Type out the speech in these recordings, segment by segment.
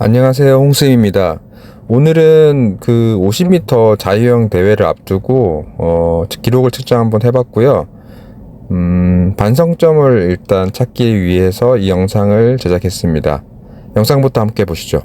안녕하세요. 홍수입니다. 오늘은 그 50m 자유형 대회를 앞두고 어, 기록을 측정 한번 해봤고요. 음, 반성점을 일단 찾기 위해서 이 영상을 제작했습니다. 영상부터 함께 보시죠.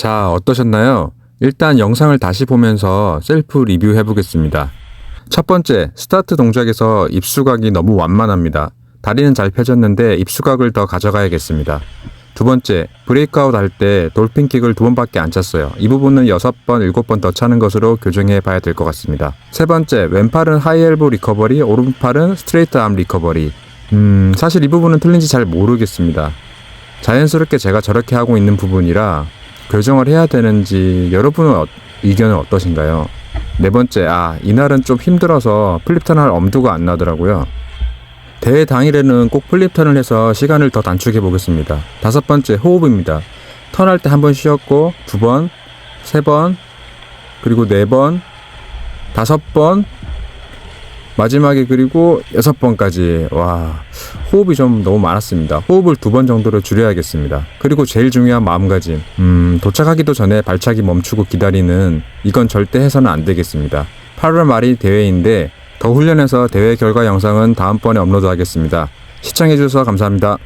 자, 어떠셨나요? 일단 영상을 다시 보면서 셀프 리뷰 해 보겠습니다. 첫 번째, 스타트 동작에서 입수각이 너무 완만합니다. 다리는 잘 펴졌는데 입수각을 더 가져가야겠습니다. 두 번째, 브레이크아웃 할 때 돌핀킥을 두 번밖에 안 찼어요. 이 부분은 여섯 번, 일곱 번 더 차는 것으로 교정해 봐야 될 것 같습니다. 세 번째, 왼팔은 하이엘보 리커버리, 오른팔은 스트레이트 암 리커버리. 음, 사실 이 부분은 틀린지 잘 모르겠습니다. 자연스럽게 제가 저렇게 하고 있는 부분이라 교정을 해야 되는지 여러분은 어- 의견은 어떠신가요? 네 번째, 아, 이날은 좀 힘들어서 플립턴 할 엄두가 안 나더라고요. 대회 당일에는 꼭 플립턴을 해서 시간을 더 단축해 보겠습니다. 다섯 번째, 호흡입니다. 턴할 때 한 번 쉬었고, 두 번, 세 번, 그리고 네 번, 다섯 번, 마지막에 그리고 여섯 번까지. 와, 호흡이 좀 너무 많았습니다. 호흡을 두 번 정도로 줄여야겠습니다. 그리고 제일 중요한 마음가짐. 음, 도착하기도 전에 발차기 멈추고 기다리는 이건 절대 해서는 안 되겠습니다. 8월 말이 대회인데 더 훈련해서 대회 결과 영상은 다음번에 업로드하겠습니다. 시청해주셔서 감사합니다.